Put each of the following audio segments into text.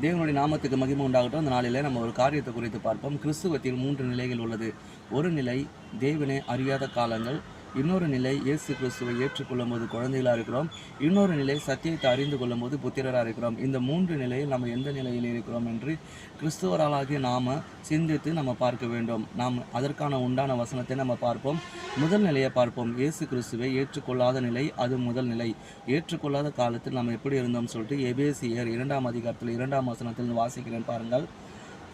தேவனுடைய நாமத்துக்கு மகிமை உண்டாகட்டும். அந்த நாளிலே நம்ம ஒரு காரியத்தை குறித்து பார்ப்போம். கிறிஸ்துவத்தில் மூன்று நிலைகள் உள்ளது. ஒரு நிலை தேவனை அறியாத காலங்கள் இன்னொரு நிலை இயேசு கிறிஸ்துவை ஏற்றுக்கொள்ளும் போது குழந்தைகளாக இருக்கிறோம். இன்னொரு நிலை சத்தியத்தை அறிந்து கொள்ளும் போது புத்திரராக இருக்கிறோம். இந்த மூன்று நிலையில் நம்ம எந்த நிலையில் இருக்கிறோம் என்று கிறிஸ்துவராளாகிய நாம் சிந்தித்து நம்ம பார்க்க வேண்டும். நாம் அதற்கான உண்டான வசனத்தை நம்ம பார்ப்போம். முதல் நிலையை பார்ப்போம். இயேசு கிறிஸ்துவை ஏற்றுக்கொள்ளாத நிலை அது முதல் நிலை. ஏற்றுக்கொள்ளாத காலத்தில் நம்ம எப்படி இருந்தோம் சொல்லிட்டு எபேசியர் இரண்டாம் அதிகாரத்தில் இரண்டாம் வசனத்தில் வாசிக்கிறேன் பாருங்கள்.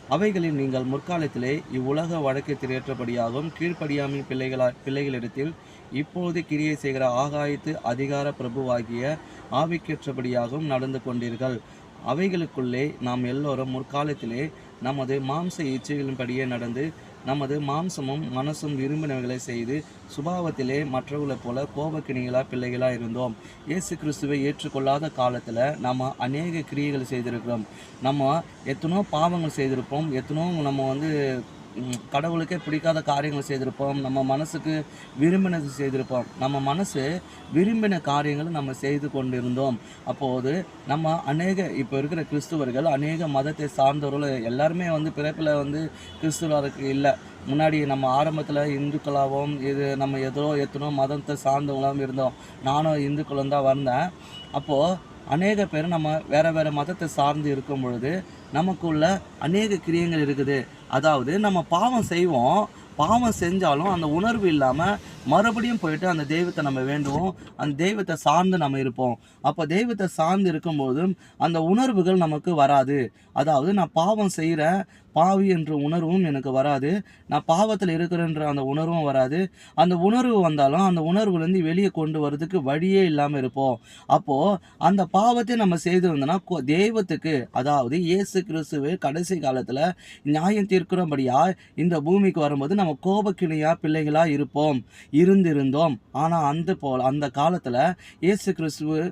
அவைகளில் நீங்கள் முற்காலத்திலே இவ்வுலக வழக்கு திரையற்றபடியாகவும் கீழ்ப்படியாமை பிள்ளைகளா பிள்ளைகளிடத்தில் இப்போது கிரியை செய்கிற ஆகாயத்து அதிகார பிரபுவாகிய ஆவிக்கேற்றபடியாகவும் நடந்து கொண்டீர்கள். அவைகளுக்குள்ளே நாம் எல்லோரும் முற்காலத்திலே நமது மாம்ச இச்சைகளின்படியே நடந்து நமது மாம்சமும் மனசும் விரும்பினவைகளை செய்து சுபாவத்திலே மற்றவர்களைப் போல கோபக்கிணிகளாக பிள்ளைகளாக இருந்தோம். இயேசு கிறிஸ்துவை ஏற்றுக்கொள்ளாத காலத்தில் நம்ம அநேக கிரியைகள் செய்திருக்கிறோம். நம்ம எத்தனோ பாவங்கள் செய்திருப்போம். எத்தனோ நம்ம வந்து கடவுளுக்கே பிடிக்காத காரியங்கள் செய்திருப்போம். நம்ம மனசுக்கு விரும்பினது செய்திருப்போம். நம்ம மனசு விரும்பின காரியங்களை நம்ம செய்து கொண்டிருந்தோம். அப்போது நம்ம அநேக இப்போ இருக்கிற கிறிஸ்துவர்கள் அநேக மதத்தை சார்ந்தவர்கள் எல்லாருமே வந்து பிறப்பில் வந்து கிறிஸ்துவருக்கு இல்லை. முன்னாடி நம்ம ஆரம்பத்தில் இந்துக்களாகவும் இது நம்ம எதோ எத்தனோ மதத்தை சார்ந்தவங்களாகவும் இருந்தோம். நானும் இந்துக்களும் தான் வந்தேன். அப்போது அநேக பேர் நம்ம வேறு வேறு மதத்தை சார்ந்து இருக்கும் பொழுது நமக்குள்ள அநேக கிரியங்கள் இருக்குது. அதாவது நம்ம பாவம் செய்வோம் பாவம் செஞ்சாலும் அந்த உணர்வு இல்லாமல் மறுபடியும் போயிட்டு அந்த தெய்வத்தை நம்ம வேண்டுவோம் அந்த தெய்வத்தை சார்ந்து நம்ம இருப்போம். அப்போ தெய்வத்தை சார்ந்து இருக்கும்போது அந்த உணர்வுகள் நமக்கு வராது. அதாவது நான் பாவம் செய்கிறேன் பாவி என்ற உணர்வும் எனக்கு வராது. நான் பாவத்தில் இருக்கிறேன்ற அந்த உணர்வும் வராது. அந்த உணர்வு வந்தாலும் அந்த உணர்வுலேருந்து வெளியே கொண்டு வர்றதுக்கு வழியே இல்லாமல் இருப்போம். அப்போது அந்த பாவத்தை நம்ம செய்து வந்தோம்னா தெய்வத்துக்கு அதாவது இயேசு கிறிஸ்துவே கடைசி காலத்தில் நியாயம் தீர்க்கிறபடியாக இந்த பூமிக்கு வரும்போது நம்ம கோபக்கிணியாக பிள்ளைகளாக இருப்போம். இருந்திருந்தோம். ஆனால் அந்த போல் அந்த காலத்தில் இயேசு கிறிஸ்துவ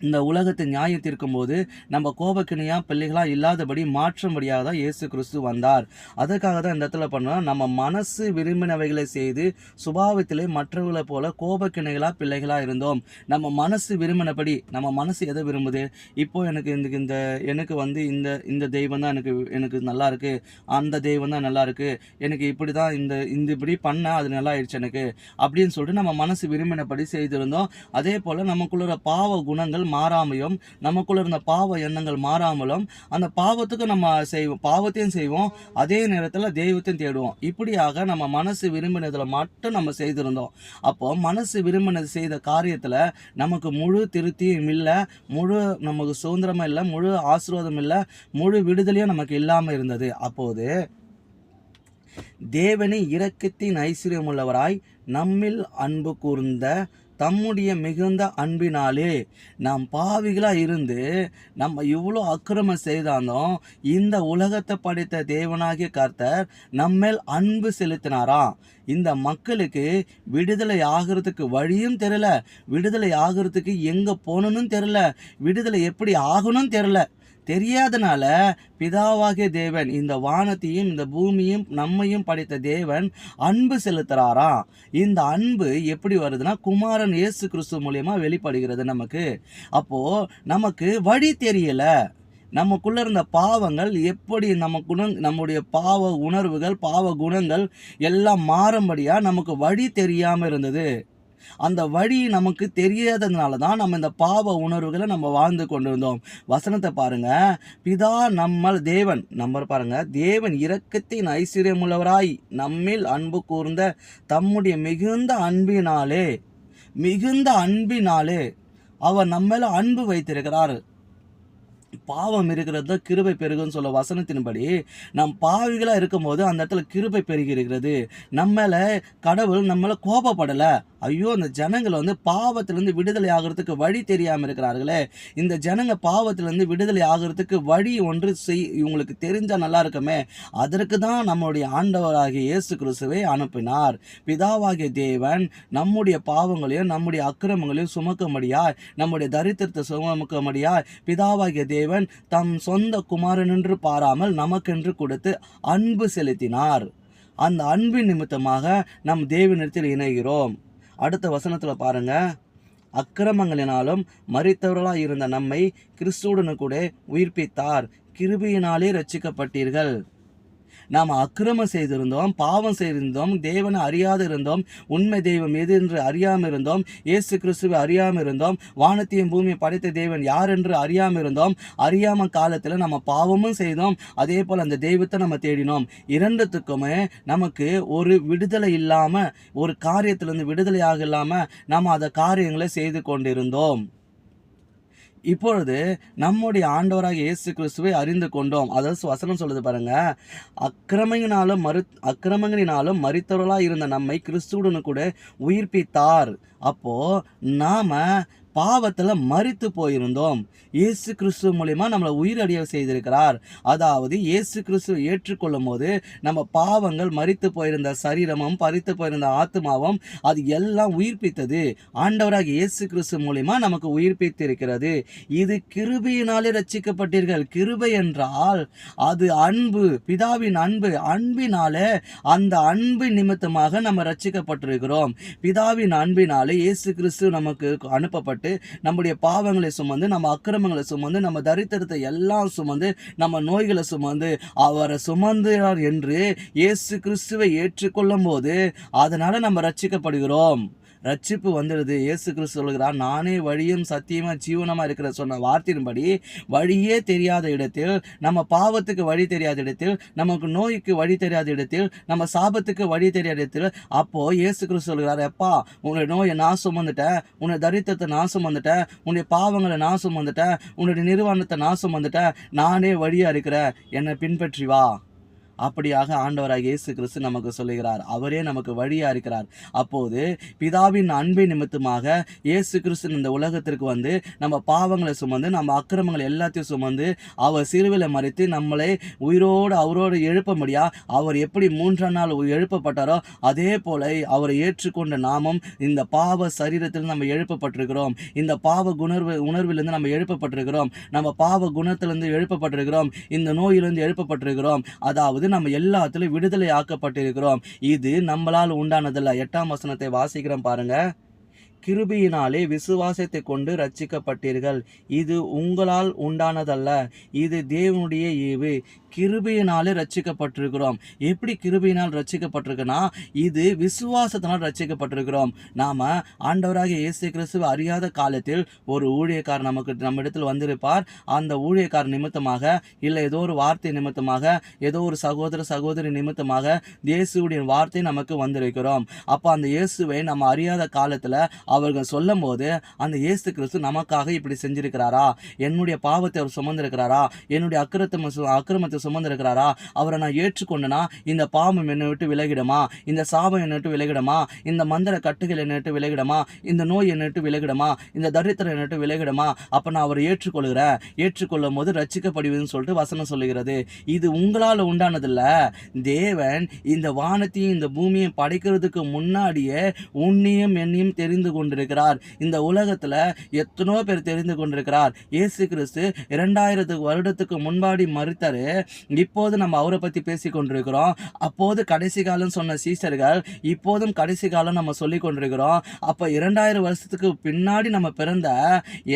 இந்த உலகத்தை நியாயம் தீர்க்கும்போது நம்ம கோபக்கிணியா பிள்ளைகளாக இல்லாதபடி மாற்றும்படியாக தான் இயேசு கிறிஸ்து வந்தார். அதற்காக தான் இந்த இடத்துல பண்ணோம். நம்ம மனசு விரும்பினவைகளை செய்து சுபாவத்திலே மற்றவர்களை போல கோபக்கிணைகளாக பிள்ளைகளாக இருந்தோம். நம்ம மனசு விரும்பினபடி நம்ம மனசு எதை விரும்புது? இப்போ எனக்கு இந்த இந்த எனக்கு வந்து இந்த இந்த தெய்வம் தான் எனக்கு எனக்கு நல்லா இருக்குது அந்த தெய்வம் தான் நல்லா இருக்குது எனக்கு இப்படி தான் இந்த இந்த இப்படி பண்ண அது நல்லா ஆயிடுச்சு எனக்கு. அப்படின்னு சொல்லிட்டு நம்ம மனசு விரும்பினபடி செய்திருந்தோம். அதே போல் நமக்குள்ள பாவ குணங்கள் மாறாமையும் நமக்குள்ள இருந்த பாவ எண்ணங்கள் மாறாமலும் அந்த பாவத்துக்கு நம்ம செய்வோம் பாவத்தையும் செய்வோம். அதே நேரத்தில் தெய்வத்தையும் தேடுவோம். இப்படியாக நம்ம மனசு விரும்பினதில் மட்டும் நம்ம செய்திருந்தோம். அப்போ மனசு விரும்பினது செய்த காரியத்தில் நமக்கு முழு திருப்தியும் இல்லை முழு நமக்கு சுதந்திரமும் இல்லை முழு ஆசீர்வாதம் இல்லை முழு விடுதலையும் நமக்கு இல்லாமல் இருந்தது. அப்போது தேவனை இரக்கத்தின் ஐஸ்வர்யமுள்ளவராய் நம்மில் அன்பு கூர்ந்த தம்முடைய மிகுந்த அன்பினாலே நாம் பாவிகளாக இருந்து நம்ம இவ்வளோ அக்கிரமம் செய்தாலும் இந்த உலகத்தை படைத்த தேவனாகிய கர்த்தர் நம்மேல் அன்பு செலுத்தினாராம். இந்த மக்களுக்கு விடுதலை ஆகிறதுக்கு வழியும் தெரியல. விடுதலை ஆகிறதுக்கு எங்கே போகணும்னு தெரியல. விடுதலை எப்படி ஆகணும் தெரில தெரியாதனால பிதாவாகிய தேவன் இந்த வானத்தையும் இந்த பூமியும் நம்மையும் படைத்த தேவன் அன்பு செலுத்துறாராம். இந்த அன்பு எப்படி வருதுன்னா குமாரன் இயேசு கிறிஸ்து மூலியமாக வெளிப்படுகிறது நமக்கு. அப்போது நமக்கு வழி தெரியலை. நமக்குள்ளே இருந்த பாவங்கள் எப்படி நம்ம குண நம்முடைய பாவ உணர்வுகள் பாவ குணங்கள் எல்லாம் மாறும்படியாக நமக்கு வழி தெரியாமல் இருந்தது. அந்த வழி நமக்கு தெரியாததுனால தான் நம்ம இந்த பாவ உணர்வுகளை நம்ம வாழ்ந்து கொண்டிருந்தோம். வசனத்தை பாருங்க. பிதா நம்மள் தேவன் நம்ம பாருங்க. தேவன் இரக்கத்தின் ஐஸ்வர்யமுள்ளவராய் நம்மில் அன்பு கூர்ந்த தம்முடைய மிகுந்த அன்பினாலே மிகுந்த அன்பினாலே அவர் நம்மேல அன்பு வைத்திருக்கிறார். பாவம் இருக்கிறது தான் கிருபை பெருகுன்னு சொல்ல வசனத்தின்படி நம் பாவிகளாக இருக்கும்போது அந்த இடத்துல கிருபை பெருகி இருக்கிறது. நம்மள கடவுள் நம்மள கோபப்படலை. ஐயோ அந்த ஜனங்கள் வந்து பாவத்திலேருந்து விடுதலை ஆகிறதுக்கு வழி தெரியாமல் இருக்கிறார்களே. இந்த ஜனங்க பாவத்திலேருந்து விடுதலை ஆகிறதுக்கு வழி ஒன்று செய் இவங்களுக்கு தெரிஞ்சால் நல்லா இருக்குமே. அதற்கு தான் நம்முடைய ஆண்டவராகிய இயேசு கிறிஸ்துவை அனுப்பினார். பிதாவாகிய தேவன் நம்முடைய பாவங்களையும் நம்முடைய அக்கிரமங்களையும் சுமக்கும்படியாய் நம்முடைய தரித்திரத்தை சுமக்கும்படியாய் பிதாவாகிய தேவன் தம் சொந்த குமாரனென்று பாராமல் நமக்கென்று கொடுத்து அன்பு செலுத்தினார். அந்த அன்பின் நிமித்தமாக நம் தேவனிடத்தில் இணைகிறோம். அடுத்த வசனத்தில் பாருங்க. அக்கிரமங்களினாலும் மறித்தவர்களாக இருந்த நம்மை கிறிஸ்துடனு கூட உயிர்ப்பித்தார். கிருபியினாலே ரட்சிக்கப்பட்டீர்கள் நாம் அக்கிரமம் செய்திருந்தோம் பாவம் செய்திருந்தோம் தேவனை அறியாது இருந்தோம் உண்மை தெய்வம் எது என்று அறியாமல் இருந்தோம் இயேசு கிறிஸ்துவை அறியாமல் இருந்தோம் வானத்தையும் பூமியை படைத்த தேவன் யார் என்று அறியாமல் இருந்தோம் அறியாம காலத்தில் நம்ம பாவமும் செய்தோம் அதே போல் அந்த தெய்வத்தை நம்ம தேடினோம். இரண்டுத்துக்குமே நமக்கு ஒரு விடுதலை இல்லாமல் ஒரு காரியத்திலிருந்து விடுதலையாக இல்லாமல் நம்ம அதை காரியங்களை செய்து கொண்டிருந்தோம். இப்பொழுது நம்முடைய ஆண்டவராக இயேசு கிறிஸ்துவை அறிந்து கொண்டோம். அதாவது வசனம் சொல்லுது பாருங்க. அக்கிரமங்கினாலும் மறு அக்கிரமங்களினாலும் மறித்தவர்களாக இருந்த நம்மை கிறிஸ்துவுடன் கூட உயிர்ப்பித்தார். அப்போ நாம பாவத்தில் மறித்து போயிருந்தோம். இயேசு கிறிஸ்து மூலிமா நம்மளை உயிரடைய செய்திருக்கிறார். அதாவது இயேசு கிறிஸ்து ஏற்றுக்கொள்ளும் போது நம்ம பாவங்கள் மறித்து போயிருந்த சரீரமும் பறித்து போயிருந்த ஆத்மாவும் அது எல்லாம் உயிர்ப்பித்தது. ஆண்டவராக இயேசு கிறிஸ்து மூலிமா நமக்கு உயிர்ப்பித்திருக்கிறது. இது கிருபையினாலே ரச்சிக்கப்பட்டீர்கள் கிருபை என்றால் அது அன்பு பிதாவின் அன்பு அன்பினாலே அந்த அன்பு நிமித்தமாக நம்ம ரச்சிக்கப்பட்டிருக்கிறோம் பிதாவின் அன்பினாலே இயேசு கிறிஸ்து நமக்கு அனுப்பப்பட்டு நம்முடைய பாவங்களை சுமந்து நம்ம அக்கிரமங்களை சுமந்து நம்ம தரித்திரத்தை எல்லாம் சுமந்து நம்ம நோய்களை சுமந்து அவரை சுமந்தார் என்று இயேசு கிறிஸ்துவை ஏற்றுக்கொள்ளும் போது அதனால நம்ம ரட்சிக்கப்படுகிறோம். ரட்சிப்பு வந்துடுது. இயேசு கிறிஸ்து சொல்கிறார் நானே வழியும் சத்தியமாக ஜீவனமாக இருக்கிற சொன்ன வார்த்தையின்படி வழியே தெரியாத இடத்தில் நம்ம பாவத்துக்கு வழி தெரியாத இடத்தில் நமக்கு நோய்க்கு வழி தெரியாத இடத்தில் நம்ம சாபத்துக்கு வழி தெரியாத இடத்தில் அப்போது இயேசு கிறிஸ்து சொல்கிறார் எப்பா உன்னுடைய நோயை நான் சுமந்துட்டேன். உன்னுடைய தரித்திரத்தை நான் சுமந்துட்டேன். உன்னுடைய பாவங்களை நான் சுமந்துட்டேன். உன்னுடைய நிர்வாணத்தை நான் சுமந்துட்டேன். நானே வழியாக இருக்கிறேன். என்னை பின்பற்றி வா. அப்படியாக ஆண்டவராக இயேசு கிறிஸ்து நமக்கு சொல்லுகிறார். அவரே நமக்கு வழியா இருக்கிறார் அப்போது பிதாவின் அன்பின் நிமித்தமாக இயேசு கிறிஸ்து இந்த உலகத்திற்கு வந்து நம்ம பாவங்களை சுமந்து நம்ம அக்கிரமங்களை எல்லாத்தையும் சுமந்து அவர் சிறுவில் மறித்து நம்மளை உயிரோடு அவரோடு எழுப்ப முடியா அவர் எப்படி மூன்றாம் நாள் எழுப்பப்பட்டாரோ அதே போல அவரை ஏற்றுக்கொண்ட நாமும் இந்த பாவ சரீரத்தில் நம்ம எழுப்பப்பட்டிருக்கிறோம். இந்த பாவ குணர்வு உணர்விலிருந்து நம்ம எழுப்பப்பட்டிருக்கிறோம். நம்ம பாவ குணத்திலிருந்து எழுப்பப்பட்டிருக்கிறோம். இந்த நோயிலிருந்து எழுப்பப்பட்டிருக்கிறோம். அதாவது நம்ம எல்லாத்திலும் விடுதலை ஆக்கப்பட்டிருக்கிறோம். இது நம்மளால் உண்டானதல்ல. எட்டாம் வசனத்தை வாசிக்கிறோம் பாருங்க. கிருபியினாலே விசுவாசத்தை கொண்டு ரட்சிக்கப்பட்டீர்கள் இது உங்களால் உண்டானதல்ல. இது தேவனுடைய ஈவு. கிருபையினாலே ரட்சிக்கப்பட்டிருக்கிறோம். எப்படி கிருபையினால் ரட்சிக்கப்பட்டிருக்குன்னா இது விசுவாசத்தினால் ரட்சிக்கப்பட்டிருக்கிறோம். நாம் ஆண்டவராக இயேசு கிறிஸ்துவ அறியாத காலத்தில் ஒரு ஊழியக்கார் நமக்கு நம்ம இடத்தில் வந்திருப்பார். அந்த ஊழியக்கார் நிமித்தமாக இல்லை ஏதோ ஒரு வார்த்தை நிமித்தமாக ஏதோ ஒரு சகோதர சகோதரி நிமித்தமாக இயேசுடைய வார்த்தை நமக்கு வந்திருக்கிறோம். அப்போ அந்த இயேசுவை நம்ம அறியாத காலத்தில் அவர்கள் சொல்லும் போது அந்த இயேசு கிறிஸ்து நமக்காக இப்படி செஞ்சிருக்கிறாரா? என்னுடைய பாவத்தை அவர் சுமந்திருக்கிறாரா? என்னுடைய அக்கிரத்தை அக்கிரமத்தை சுமந்திருக்கிறாரா? அவரை நான் ஏற்றுக்கொண்டனா? இந்த பாம்பு என்னை விட்டு விலகிடுமா? இந்த சாபம் என்னை விட்டு விலகிடுமா? இந்த மந்திர கட்டுகள் என்னை விட்டு விலகிடுமா? இந்த நோய் என்னை விட்டு விலகிடுமா? இந்த தரித்திரம் என்னை விட்டு விலகிடுமா? அப்போ நான் அவரை ஏற்றுக்கொள்கிறேன். ஏற்றுக்கொள்ளும் போது ரச்சிக்கப்படுவதுன்னு சொல்லிட்டு வசனம் சொல்லுகிறது. இது உங்களால் உண்டானதில்ல. தேவன் இந்த வானத்தையும் இந்த பூமியும் படைக்கிறதுக்கு முன்னாடியே உன்னையும் என்னையும் தெரிந்து கொண்டிருக்கிறார். இந்த உலகத்தில் எத்தனோ பேர் தெரிந்து கொண்டிருக்கிறார். இயேசு கிறிஸ்து இரண்டாயிரத்து வருடத்துக்கு முன்பாடி மறுத்தாரு இப்போது நம்ம அவரை பற்றி பேசி கொண்டிருக்கிறோம். அப்போது கடைசி காலம் சொன்ன சீசர்கள் இப்போதும் கடைசி காலம் நம்ம சொல்லி கொண்டிருக்கிறோம். அப்போ இரண்டாயிரம் வருஷத்துக்கு பின்னாடி நம்ம பிறந்த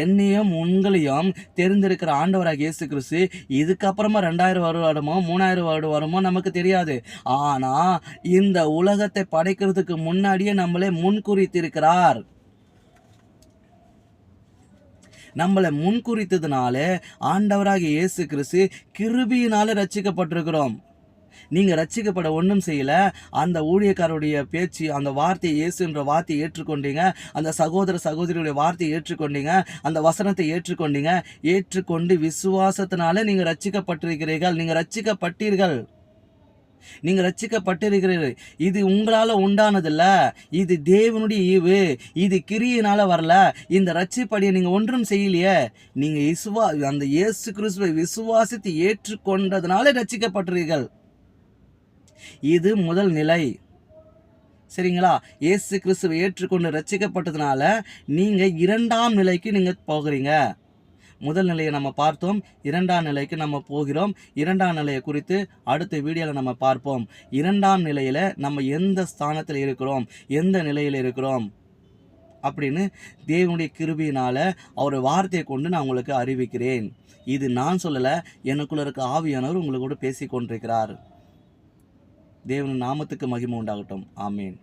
என்னையும் உங்களையும் தெரிந்திருக்கிற ஆண்டவராக இயேசு கிறிஸ்து இதுக்கப்புறமா ரெண்டாயிரம் வருடமோ மூணாயிரம் வருடம் வருமோ நமக்கு தெரியாது. ஆனால் இந்த உலகத்தை படைக்கிறதுக்கு முன்னாடியே நம்மளே முன்குறித்திருக்கிறார். நம்மளை முன்குறித்ததுனால ஆண்டவராக இயேசு கிறிஸ்து கிருபியினால ரச்சிக்கப்பட்டிருக்கிறோம் நீங்க ரச்சிக்கப்பட ஒன்றும் செய்யல. அந்த ஊழியக்காரருடைய பேச்சு அந்த வார்த்தையை இயேசுன்ற வார்த்தையை ஏற்றுக்கொண்டீங்க. அந்த சகோதர சகோதரியுடைய வார்த்தையை ஏற்றுக்கொண்டீங்க. அந்த வசனத்தை ஏற்றுக்கொண்டீங்க. ஏற்றுக்கொண்டு விசுவாசத்தினால நீங்க ரச்சிக்கப்பட்டிருக்கிறீர்கள் நீங்க ரச்சிக்கப்பட்டீர்கள் நீங்கள் ரட்சிக்கப்பட்டிருக்கிறீர்கள். இது உங்களால் உண்டானதில்ல. இது தேவனுடைய ஈவு. இது கிரியினால் வரல. இந்த ரட்சிப்படியை நீங்கள் ஒன்றும் செய்யலையே. நீங்கள் விசுவா அந்த இயேசு கிறிஸ்துவை விசுவாசித்து ஏற்றுக்கொண்டதுனால ரட்சிக்கப்பட்டீர்கள் இது முதல் நிலை. சரிங்களா? இயேசு கிறிஸ்துவை ஏற்றுக்கொண்டு ரட்சிக்கப்பட்டதுனால நீங்கள் இரண்டாம் நிலைக்கு நீங்கள் போகிறீங்க. முதல் நிலையை நம்ம பார்த்தோம். இரண்டாம் நிலைக்கு நம்ம போகிறோம். இரண்டாம் நிலையை குறித்து அடுத்த வீடியோவில் நம்ம பார்ப்போம். இரண்டாம் நிலையில் நம்ம எந்த ஸ்தானத்தில் இருக்கிறோம்? எந்த நிலையில் இருக்கிறோம்? அப்படின்னு தேவனுடைய கிருபியினால் அவர் வார்த்தையை கொண்டு நான் உங்களுக்கு அறிவிக்கிறேன். இது நான் சொல்லலை எனக்குள்ள இருக்க ஆவியானவர் உங்களுக்கு கூட பேசி கொண்டிருக்கிறார் தேவன் நாமத்துக்கு மகிமை உண்டாகட்டும். ஆமீன்.